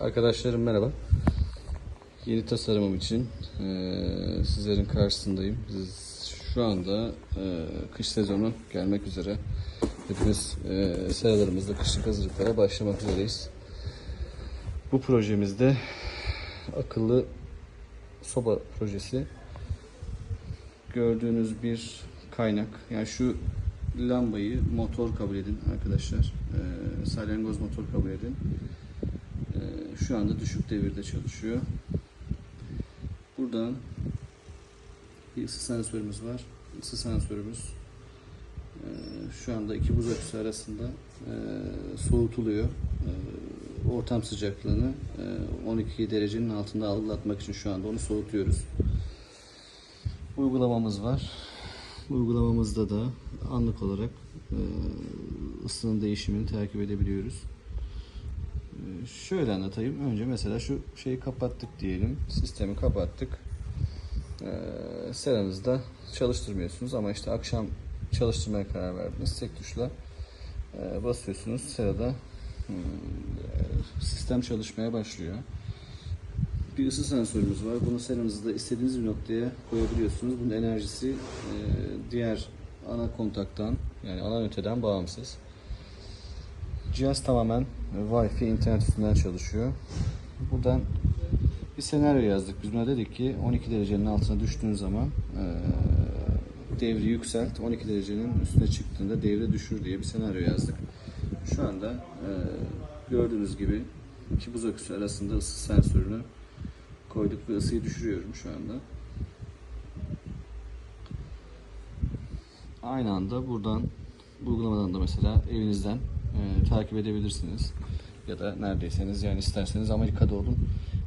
Arkadaşlarım merhaba. Yeni tasarımım için eee, sizlerin karşısındayım. Biz şu anda eee, kış sezonu gelmek üzere. Hepimiz eee seralarımızda kışlık hazırlıklara başlamak üzereyiz. Bu projemizde akıllı soba projesi. Gördüğünüz bir kaynak. Yani şu lambayı motor kabul edin arkadaşlar. Eee salyangoz motor kabul edin. Şu anda düşük devirde çalışıyor. Buradan bir ısı sensörümüz var. Isı sensörümüz e, şu anda iki buz aküsü arasında e, soğutuluyor. E, ortam sıcaklığını e, 12 derecenin altında algılatmak için şu anda onu soğutuyoruz. Uygulamamız var. Uygulamamızda da anlık olarak e, ısının değişimini takip edebiliyoruz. Şöyle anlatayım. Önce mesela şu şeyi kapattık diyelim. Sistemi kapattık. Ee, seranızda çalıştırmıyorsunuz ama işte akşam çalıştırmaya karar verdiniz. Tek tuşla e, basıyorsunuz. Serada hmm, sistem çalışmaya başlıyor. Bir ısı sensörümüz var. Bunu seranızda istediğiniz bir noktaya koyabiliyorsunuz. Bunun enerjisi e, diğer ana kontaktan yani ana üniteden bağımsız. Cihaz tamamen Wi-Fi internet üstünden çalışıyor. Buradan bir senaryo yazdık. Biz buna dedik ki 12 derecenin altına düştüğün zaman e, devri yükselt. 12 derecenin üstüne çıktığında devre düşür diye bir senaryo yazdık. Şu anda e, gördüğünüz gibi iki buz aküsü arasında ısı sensörünü koyduk ve ısıyı düşürüyorum şu anda. Aynı anda buradan bu uygulamadan da mesela evinizden e, takip edebilirsiniz. Ya da neredeyseniz yani isterseniz Amerika'da olun.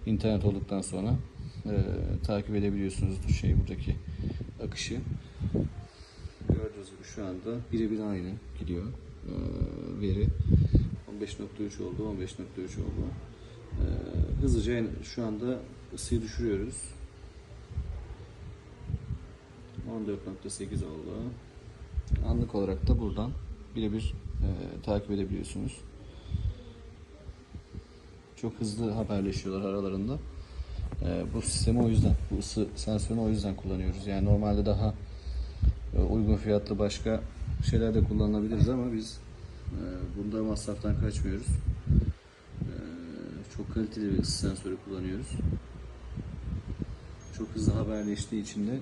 internet olduktan sonra e, takip edebiliyorsunuz şey buradaki akışı. Gördüğünüz gibi şu anda birebir aynı gidiyor e, veri. 15.3 oldu, 15.3 oldu. E, hızlıca şu anda ısıyı düşürüyoruz. 14.8 oldu. Anlık olarak da buradan birebir e, takip edebiliyorsunuz. Çok hızlı haberleşiyorlar aralarında. E, bu sistemi o yüzden, bu ısı sensörünü o yüzden kullanıyoruz. Yani normalde daha e, uygun fiyatlı başka şeyler de kullanabiliriz ama biz e, bunda masraftan kaçmıyoruz. E, çok kaliteli bir ısı sensörü kullanıyoruz. Çok hızlı haberleştiği için de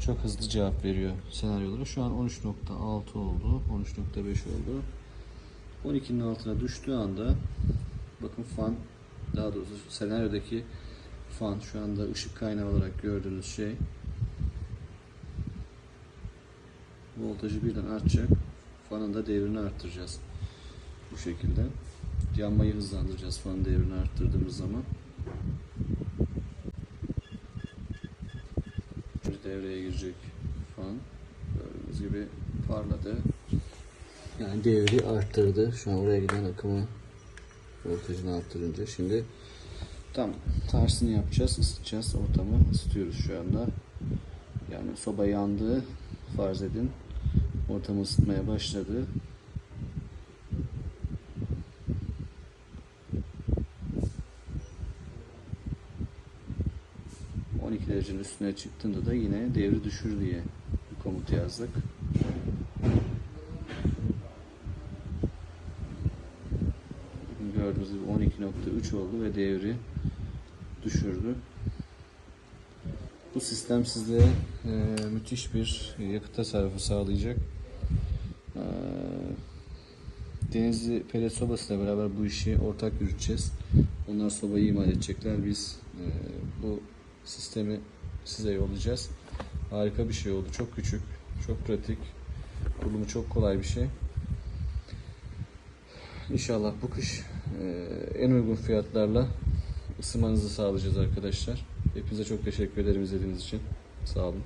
çok hızlı cevap veriyor senaryolara. Şu an 13.6 oldu. 13.5 oldu. 12'nin altına düştüğü anda bakın fan daha doğrusu senaryodaki fan şu anda ışık kaynağı olarak gördüğünüz şey voltajı birden artacak. Fanın da devrini arttıracağız. Bu şekilde. Yanmayı hızlandıracağız fanın devrini arttırdığımız zaman. Devreye girecek fan. Gördüğünüz gibi parladı. Yani devri arttırdı. Şu an oraya giden akımı voltajını arttırınca. Şimdi tam tersini yapacağız. ısıtacağız. Ortamı ısıtıyoruz şu anda. Yani soba yandı. Farz edin. Ortamı ısıtmaya başladı. ...12 derecenin üstüne çıktığında da yine devri düşür diye bir komut yazdık. Gördüğünüz gibi 12.3 oldu ve devri düşürdü. Bu sistem sizlere e, müthiş bir yakıt tasarrufu sağlayacak. E, Denizli pelet sobasıyla beraber bu işi ortak yürüteceğiz. Onlar sobayı imal edecekler. Biz e, bu sistemi size yollayacağız. Harika bir şey oldu. Çok küçük, çok pratik. Kurulumu çok kolay bir şey. İnşallah bu kış e, en uygun fiyatlarla ısınmanızı sağlayacağız arkadaşlar. Hepinize çok teşekkür ederim izlediğiniz için. Sağ olun.